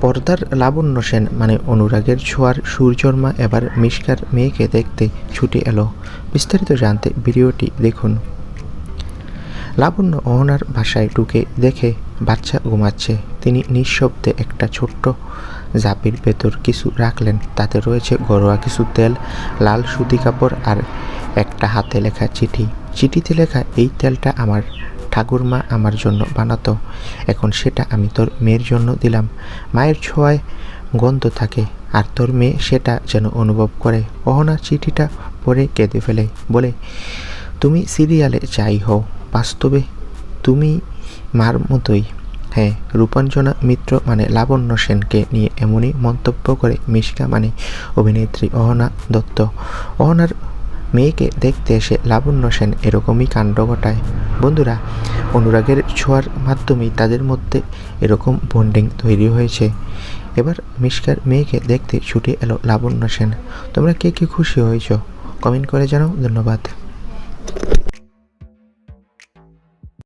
পর্দার লাবণ্য সেন মানে অনুরাগের ছোঁয়ার সূর্যর্মা এবার মিষ্কার মেয়েকে দেখতে ছুটে এলো। বিস্তারিত জানতে ভিডিওটি দেখুন। লাবণ্য অহনার বাসায় ঢুকে দেখে বাচ্চা ঘুমাচ্ছে। তিনি নিঃশব্দে একটা ছোট্ট জাপির ভেতর কিছু রাখলেন। তাতে রয়েছে ঘরোয়া কিছু তেল, লাল সুতি কাপড় আর একটা হাতে লেখা চিঠি। চিঠিতে লেখা, এই তেলটা আমার। ঠাকুরমা আমার জন্য বানাতো। এখন সেটা আমি তোর মেয়ের জন্য দিলাম। মায়ের ছোঁয়ায় গন্ধ থাকে, আর তোর মেয়ে সেটা যেন অনুভব করে। অহনা চিঠিটা পরে কেঁদে ফেলে, বলে, তুমি সিরিয়ালে যাই হও। বাস্তবে তুমি মার মতোই। হ্যাঁ রূপাঞ্জনা মিত্র মানে লাবণ্য সেনকে নিয়ে এমনই মন্তব্য করে মিশকা মানে অভিনেত্রী অহনা দত্ত। অহনার মেয়েকে দেখতে এসে লাবণ্য সেন এরকমই কাণ্ড ঘটায়। বন্ধুরা, অনুরাগের ছোঁয়ার মাধ্যমেই তাদের মধ্যে এরকম বন্ডিং তৈরি হয়েছে। এবার মিশকার মেয়েকে দেখতে ছুটে এলো লাবণ্য সেন। তোমরা কে কে খুশি হয়েছ? কমেন্ট করে জানাও। ধন্যবাদ।